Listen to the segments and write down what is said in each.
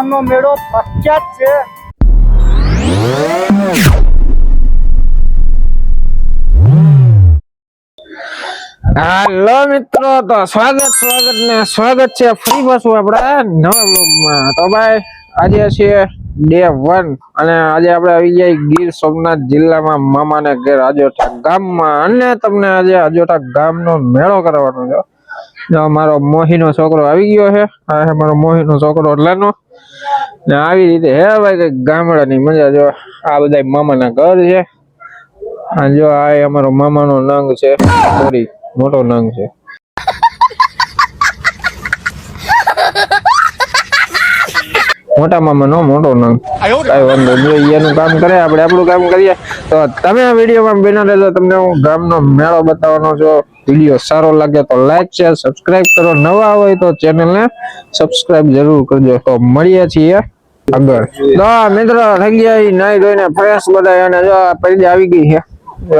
અમાહનો મેળો પ્રખ્યાત છે. હાલો મિત્રો, તો સ્વાગત સ્વાગત ને સ્વાગત છે ફરી પાછું આપડા નવા બ્લોગમાં તો ભાઈ, આજે છે ડે વન અને આજે આપણે આવી ગયા ગીર સોમનાથ જિલ્લામાં મામાને ઘેર અજોઠા ગામમાં. અને તમને આજે અજોઠા ગામનો મેળો કરવાનો છે. જો મારો મોહીનો છોકરો આવી ગયો છે. આ છે મારો મોહીનો છોકરો એટલાનો ને આવી રીતે હે ભાઈ કંઈક ગામડાની મજા જો આ બધા મામાના ઘર છે. આ જો આ અમારો મામાનો નંગ છે. સોરી મોટો નંગ છે. મોટા મામાનો મોટો નંગ. કઈ વાંધો નહીં. એનું કામ કરે, આપણે આપણું કામ કરીએ. તો તમે આ વિડીયોમાં બના રહેજો. તમને હું ગામનો મેળો બતાવવાનો છું. વીડિયો સારો લાગે તો લાઈક શેર સબસ્ક્રાઇબ કરો. નવા હોય તો ચેનલને સબસ્ક્રાઇબ જરૂર કરજો. તો મળીએ છીએ આગળ. તો મિત્રો થઈ ગયા નાઈ ધોઈને ફ્રેશ બધા અને જો આ પરિજા આવી ગઈ છે.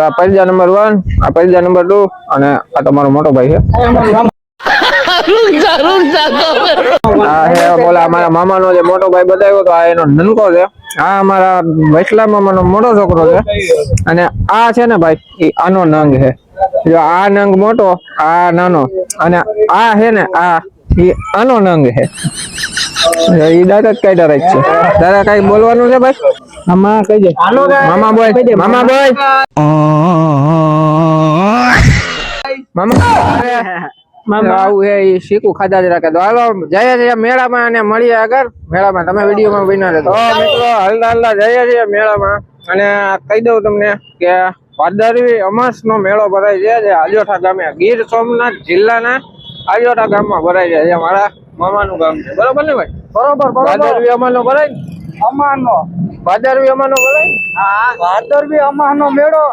આ પરિજા નંબર વન આ પરિજા નંબર ટુ અને આ તમારો મોટો ભાઈ છે. આ હે બોલા અમારા મામાનો જે મોટો ભાઈ બતાવ્યો તો આ એનો નનકો છે. આ અમારા વૈસલા મામાનો મોટો છોકરો છે. અને આ છે ને ભાઈ એ આનો નંગ છે. જો આ નંગ મોટો આ નાનો. અને આ છે ને આ એ આનો નંગ છે. એ દાદા કઈ ડાયરેક્ટ છે. દાદા કઈ બોલવાનું છે ભાઈ? મામા કઈ દે. મામા બોય મામા બોય મામા. મામા. આવું ખાધા રાખે. તો મેળામાં મળીએ આગળ. મેળામાં તમે વિડીયોમાં બન્યા મેળામાં. અને કહી દઉં તમને કે ભાદરવી અમાસ નો મેળો ભરાય છે જે આલ્યોઠા ગામે ગીર સોમનાથ જિલ્લાના આલિયોઠા ગામમાં ભરાય છે. જે મારા મામાનું ગામ છે. બરોબર ને ભાઈ? બરોબર ભાદરવી અમાસ નો ભરાય અમાનો. ભાદરવી અમાનો ભરાય હા ભાદરવી અમાનો મેળો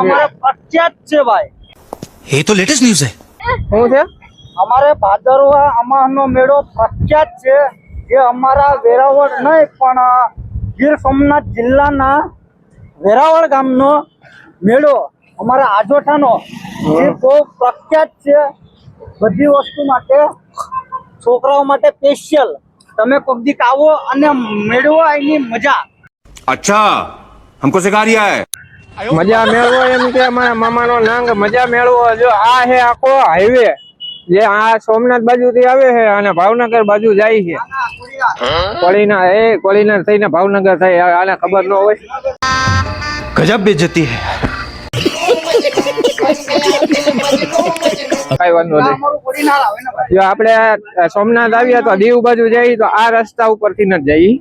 અમારે પ્રખ્યાત છે ભાઈ. એ તો લેટેસ્ટ ન્યૂઝ છે. શું છે? અમારે ભાદરવા અમાનો મેળો પ્રખ્યાત છે. જે અમારા વેરાવળ નહીં પણ ગીર સોમનાથ જિલ્લાના વેરાવળ ગામનો મેળો અમારા આજોઠાનો જે બહુ પ્રખ્યાત છે. બધી વસ્તુ માટે છોકરાઓ માટે સ્પેશિયલ તમે કોક દીક આવો અને મેળવો એની મજા. અચ્છા હમકો સિખા રહ્યા મજા મેળવો એમ કે મારા મામાનો નાંગ મજા મેળવો. જો આ હે આખો હાઈવે જે આ સોમનાથ બાજુ થી આવે છે અને ભાવનગર બાજુ જાય છે કોળીના એ કોળીના થઈને ભાવનગર થાય આને ખબર ન હોય. ગજબ બેજતી હે. કઈ વાંધો નહીં. જો આપણે સોમનાથ આવીએ તો દીવ બાજુ જઈએ તો આ રસ્તા ઉપરથી ન જઈએ.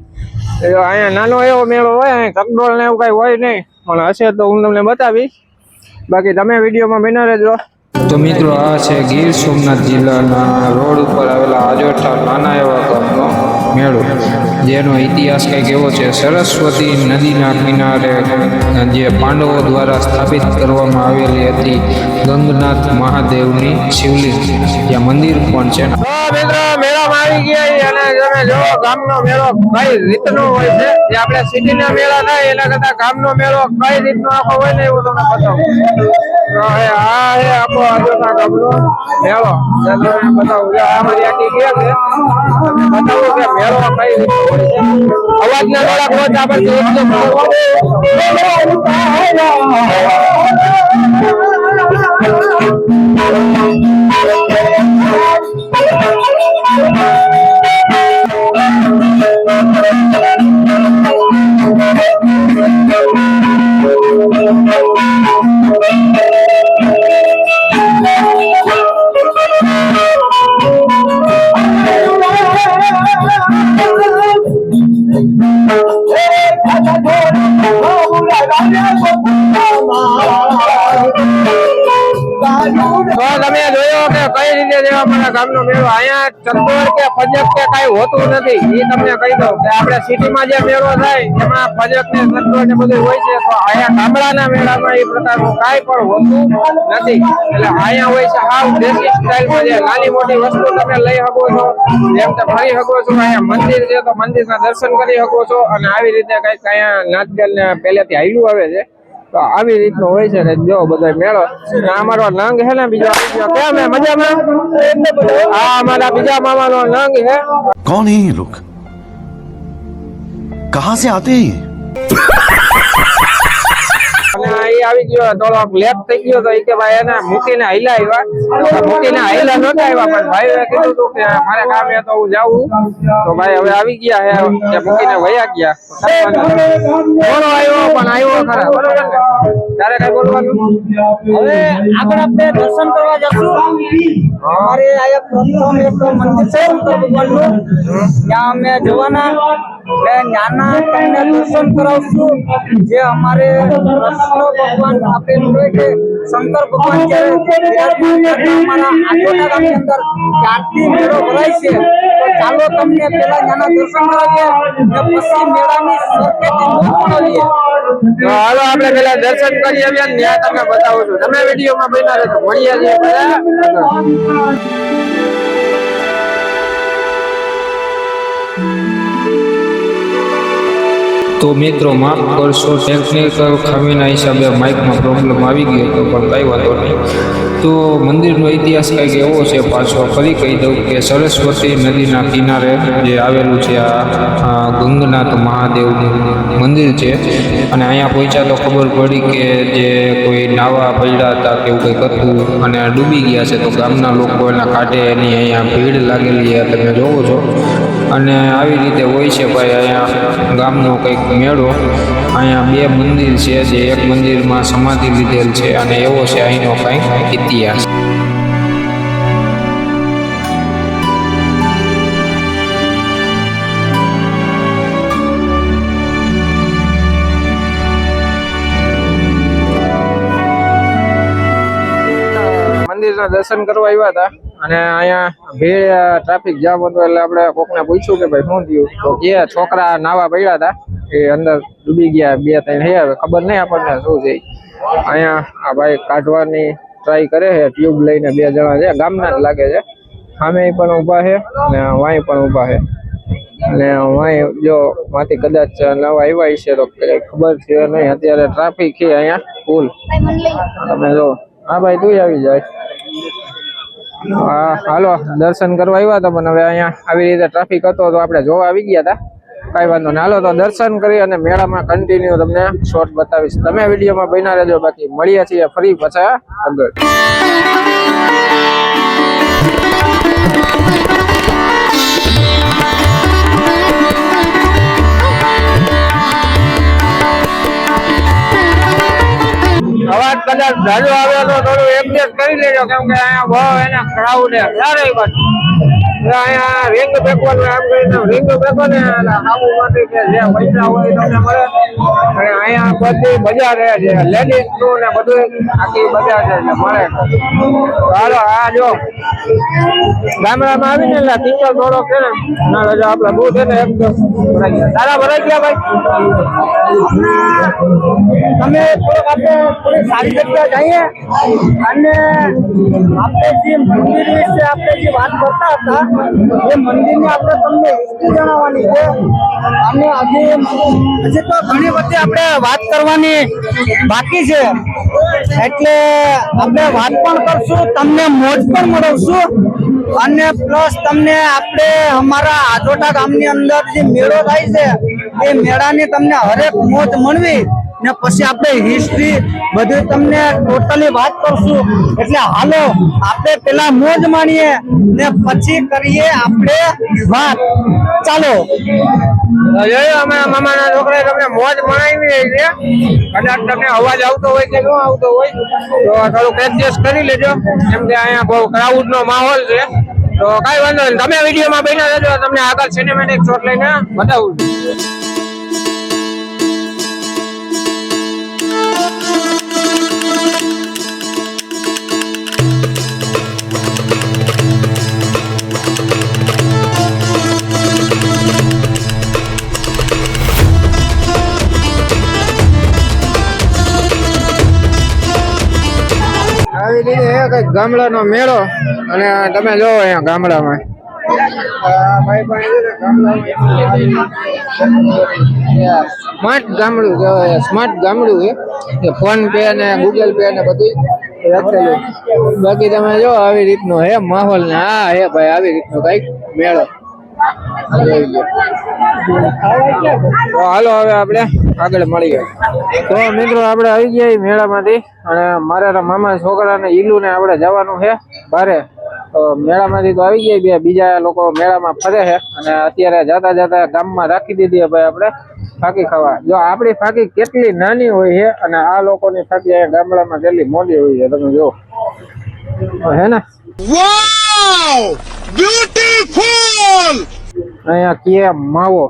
અહીંયા નાનો એવો મેળો હોય કગડોળ ને એવું કઈ હોય નહીં. પણ હશે તો હું તમને બતાવીશ. બાકી તમે વિડીયોમાં બના રહેજો. તો મિત્રો આ છે ગીર સોમનાથ જિલ્લાના રોડ ઉપર આવેલા આજોઠા નાના એવા ગામનો મેળો. જેનો ઇતિહાસ કંઈક એવો છે, સરસ્વતી નદીના કિનારે જે પાંડવો દ્વારા સ્થાપિત કરવામાં આવેલી હતી, ગંગનાથ મહાદેવની શિવલિંગ. જ્યાં મંદિર પણ છે. ગામનો મેળો મેળા થાય, એના કરતા ગામનો મેળો કઈ રીતનો આખો હોય ને એવું તમને બતાવું. મેળો કઈ રીતનો હોય છે? અવાજના થોડાક ઓછા પછી એકદમ અમારા ગામનો મેળો. અહીંયા ચંદોર કે ફજક કે કઈ હોતું નથી. એ તમને કહી દઉં કે આપણે સિટીમાં જે મેળો થાય, એમાં ફજક ને ચંદોર ને બધું હોય છે, તો અહીંયા ગામડાના મેળામાં એ પ્રકારનું કાંઈ પણ હોતું નથી. એટલે અહીંયા હોય છે હાવ દેશી સ્ટાઇલમાં જે નાની મોટી વસ્તુ તમે લઈ શકો છો, જેમ કે ફરી શકો છો, અહીંયા મંદિર છે તો મંદિરના દર્શન કરી શકો છો, અને આવી રીતે કંઈક અહીંયા નાચગેલ ને પહેલેથી હાલ્યું આવે છે. તો આવી રીતનો હોય છે ને જો બધો મેળો. અમારો નંગ હે ને બીજો કેમ મજામાં? હા, અમારા બીજા મામાનો નંગ છે. કોણ હે લોક કહા સે આતે હૈ ગયો થોડોક લેપ થઈ ગયો તો એ કે ભાઈ એને મૂકીને હૈલા આવ્યા. મૂકીને હૈલા નતા આવ્યા પણ ભાઈ કીધું હતું કે મારે કામ તો હું જાઉં. તો ભાઈ હવે આવી ગયા હે કે મૂકીને વયા ગયા. બોલો આવ્યો પણ આવ્યો ખરા. બરોબર ને તારે કઈ બોલવાનું? હવે આગળ આપણે દર્શન કરવા જશું. અમારે અહીંયા પ્રથમ એક મંદિર છે ભગવાનનું. ત્યાં અમે જવાના. ને ત્યાંના તમને દર્શન કરાવશું. જે અમારે કૃષ્ણ ભગવાન આપેલું શંકર ભગવાન જ્યારે અમારા મેળો ભરાય છે. તો ચાલો તમને પેલા નાના દર્શન કરાવીએ ને મેળાની સરખેથી પડાવીએ તો હાલો, આપણે પેલા દર્શન કરી આવ્યા ત્યાં તમને બતાવું છું. તમે વિડીયોમાં બન્યા રહેજો. મળીએ છીએ બધા. તો મિત્રો, માફ કરશો ટેકનિકલ ખામીના હિસાબે માઇકમાં પ્રોબ્લેમ આવી ગયો હતો, પણ કંઈ વાંધો નહીં. તો મંદિરનો ઇતિહાસ કંઈક એવો છે પાછો ફરી કહી દઉં કે સરસ્વતી નદીના કિનારે જે આવેલું છે આ ગંગનાથ મહાદેવનું મંદિર છે. અને અહીંયા પહોંચ્યા તો ખબર પડી કે જે કોઈ નાવા પડ્યા હતા કે એવું કંઈક હતું અને ડૂબી ગયા છે તો ગામના લોકો એના કાંઠે એની અહીંયા ભીડ લાગેલી છે. તમે જોવો છો. અને આવી રીતે હોય છે ભાઈ અહીંયા ગામનો કંઈક મેળો. અહીંયા બે મંદિર છે જે એક મંદિરમાં સમાધિ લીધેલ છે અને એવો છે અહીંનો કંઈક ઇતિહાસ. મંદિરના દર્શન કરવા આવ્યા હતા. અને અહીંયા ભીડ ટ્રાફિક જામ હતો એટલે આપણે કોકને પૂછ્યું કે ભાઈ શું થયું? તો કે છોકરા નાવા પડ્યા હતા. એ અંદર ડૂબી ગયા બે, ત્રણ. હે, હવે ખબર નહીં આપણને શું છે. અહીંયા આ ભાઈ કાઢવાની ટ્રાય કરે છે ટ્યુબ લઈને બે જણા છે. ગામના જ લાગે છે. સામે પણ ઊભા છે અને વાંય પણ ઊભા છે. અને વાંય જો માંથી કદાચ નવા આવ્યા છે તો ખબર છે નહીં. અત્યારે ટ્રાફિક છે અહીંયા ફૂલ તમે જો, હા ભાઈ તું આવી જાય. હાલો, દર્શન કરવા આવ્યા હતા, પણ હવે અહીંયા આવી રીતે ટ્રાફિક હતો તો આપણે જોવા આવી ગયા હતા. કાંઈ વાંધો નહીં. હાલો, તો દર્શન કરી અને મેળામાં કન્ટિન્યુ તમને શોર્ટ બતાવીશ. તમે વિડીયોમાં બન્યા રહેજો. બાકી મળીએ છીએ ફરી પાછા આગળ. કદાચ જાજો આવ્યો તો થોડું એડજસ્ટ કરી લેજો, કેમ કે અહીંયા બહુ એના ક્રાઉડ રિંગ ફેંકવાનું ને આબુ માંથી કે જે પૈસા હોય તમને મળે. અને અહીંયા બધી મજા રહે છે લેડીઝનું ને બધું આખી મજા છે મળે. ચાલો આ જો. ગામડામાં આવીને એટલે ટીચર દોડો છે ને રજા આપડે બહુ છે ને એકદમ તારા ભરાઈ ગયા ભાઈ? તમે થોડોક આપણે થોડી સારી જગ્યા જઈએ અને આપણે જે મંદિર વિશે આપણે જે વાત કરતા હતા, એ મંદિરની આપણે તમને હિસ્ટ્રી જણાવવાની છે. અને આજે હજી તો ઘણી બધી આપણે વાત કરવાની બાકી છે. એટલે આપણે વાત પણ કરશું, તમને મોજ પણ મળવશું. અને પ્લસ તમને આપણે અમારા આજોટા ગામની અંદર જે મેળો થાય છે, એ મેળાની તમને હરેક મોજ મળવી. ને પછી આપણે હિસ્ટ્રી બધું તમને ટોટલી વાત કરશું. એટલે હાલો, આપણે પેલા મોજ માણીએ ને પછી કરીએ આપણે વાત. ચાલો. અમે મામાના છોકરાએ તમને મોજ મનાવી છે? કદાચ તમને અવાજ આવતો હોય કે ન આવતો હોય, તો થોડુંક એડજસ્ટ કરી લેજો. કેમ કે અહીંયા બહુ નો માહોલ છે. તો કઈ વાંધો તમે વિડીયોમાં બેઠા રહેજો. તમને આગળ સિનેમેટિક શોટ લઈને બતાવું છું. કંઈક ગામડાનો મેળો અને તમે જો અહીંયા ગામડામાં. સ્માર્ટ ગામડું કહેવાય સ્માર્ટ ગામડું છે. ફોન પે ને ગૂગલ પે ને બધું બાકી તમે જો આવી રીતનો હે માહોલ ને આ હે ભાઈ આવી રીતનો કંઈક મેળો. હાલો હવે આપણે આગળ મળીએ તો મિત્રો, આપણે આવી ગયા મેળામાંથી અને મારા મામા છોકરાને ઈલુને આપણે જવાનું છે બારે. તો મેળામાંથી તો આવી ગયા બે, બીજા લોકો મેળામાં ફરે છે અને અત્યારે જતા જતા ગામમાં રાખી દીધી ભાઈ આપણે ફાકી ખાવા. જો આપણી ફાંકી કેટલી નાની હોય છે અને આ લોકોની ફાકી ગામડામાં કેટલી મોટી હોય છે, તમે જો હે ને? અહીંયા કે માવો.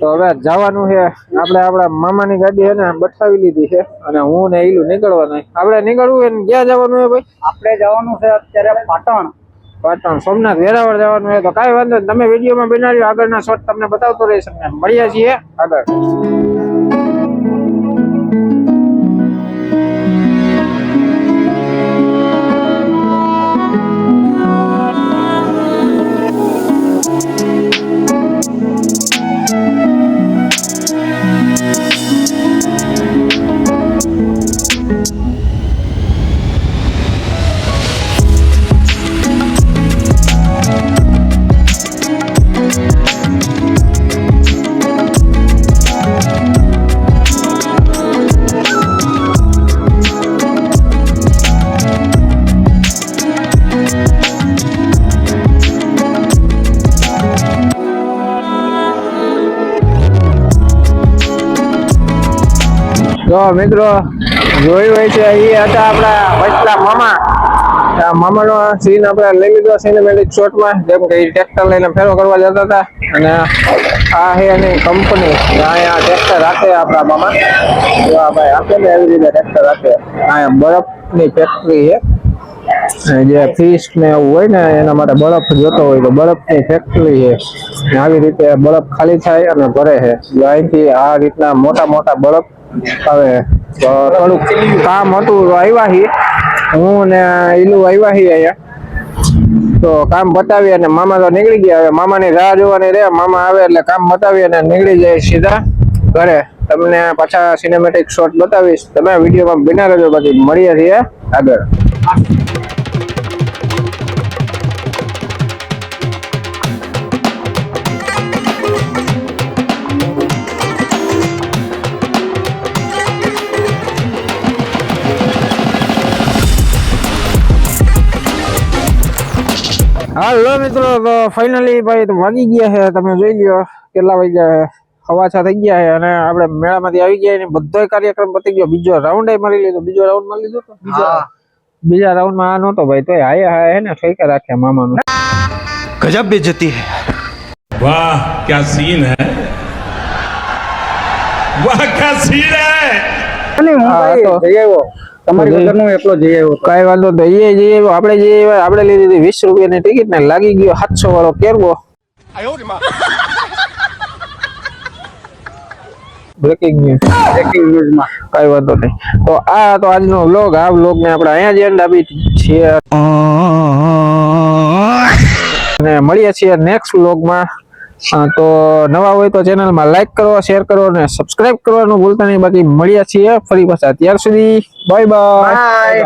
તો હવે જવાનું છે. આપણે આપણા મામાની ગાડી છે ને બઠાવી લીધી છે. અને હું ને એલું નીકળવાનું આપણે નીકળવું હોય ને ક્યાં જવાનું છે ભાઈ? આપણે જવાનું છે અત્યારે પાટણ. પાટણ સોમનાથ વેરાવળ જવાનું છે. તો કાંઈ વાંધો નહીં. તમે વિડીયોમાં બનાવ્યો આગળના શોટ તમને બતાવતો રહીશ મળીએ છીએ આગળ. જો મિત્રો, જોયું હોય છે, એ હતા આપણા વચલા મામા. આ મામાનો સીન આપણે લઈ લીધો સિનેમેટિક શોટમાં જેમ કે ટ્રેક્ટર લઈને ફેરો કરવા જતા હતા. અને આ છે એની કંપની અહીંયા ટ્રેક્ટર રાખે આપણા મામા. જો આ ભાઈ આપે ને એવી રીતે ટ્રેક્ટર રાખે. અહીંયા બરફની ફેક્ટરી છે. જે ફિશ ને એવું હોય ને, એના માટે બરફ જોતો હોય તો બરફની ફેક્ટરી છે. આવી રીતે બરફ ખાલી થાય અને ભરે છે. અહીંથી આ રીતના મોટા મોટા બરફ તો થોડુંક કામ હતું આવ્યા છીએ. હું ને ઈલું આવ્યા છીએ અહીંયા. તો કામ બતાવી અને મામા તો નીકળી ગયા. હવે મામાની રાહ જોવાની રે. મામા આવે એટલે કામ બતાવી અને નીકળી જાય સીધા ઘરે. તમને પાછા સિનેમેટિક શોટ બતાવીશ. તમે વિડીયોમાં બિના રહેજો બાકી મળીએ છીએ આગળ. હાલો મિત્રો તો ફાઇનલી ભાઈ વાગી ગયા છે. તમે જોઈ લ્યો કેટલા વાગ્યા હવાછા થઈ ગયા છે અને આપણે મેળામાંથી આવી ગયા ને બધો કાર્યક્રમ પતી ગયો. બીજો રાઉન્ડ એ મારી લીધો. બીજો રાઉન્ડમાં લીધો તો? બીજા રાઉન્ડમાં આ નહોતો ભાઈ. તો હાય હાય હે ને? ઠેકા રાખ્યા મામાનું. ગજબ બેજતી હે. વાહ ક્યા સીન હે? વાહ ક્યા સીન હે? અને હું ભાઈ જઈ આવ્યો તમારી વગરનો એકલો જઈ આવ્યો કઈ વાંધો દઈએ જઈએ આપણે જઈએ આપણે લીધી હતી વીસ રૂપિયાની ટિકિટ ને લાગી ગયો સાતસો વાળો કેરવો બ્રેકિંગ ન્યૂઝ બ્રેકિંગ ન્યૂઝમાં કઈ વાંધો નહીં. તો આ તો આજનો વ્લોગ આ વ્લોગ ને આપણે અહીંયા જ એન્ડ આપી છીએ. અને મળીએ છીએ નેક્સ્ટ વ્લોગમાં તો નવા હોય તો ચેનલમાં લાઈક કરો શેર કરો અને સબસ્ક્રાઇબ કરવાનું ભૂલતા નહીં. બાકી મળ્યા છીએ ફરી પાછા. ત્યાર સુધી બાય બાય બાય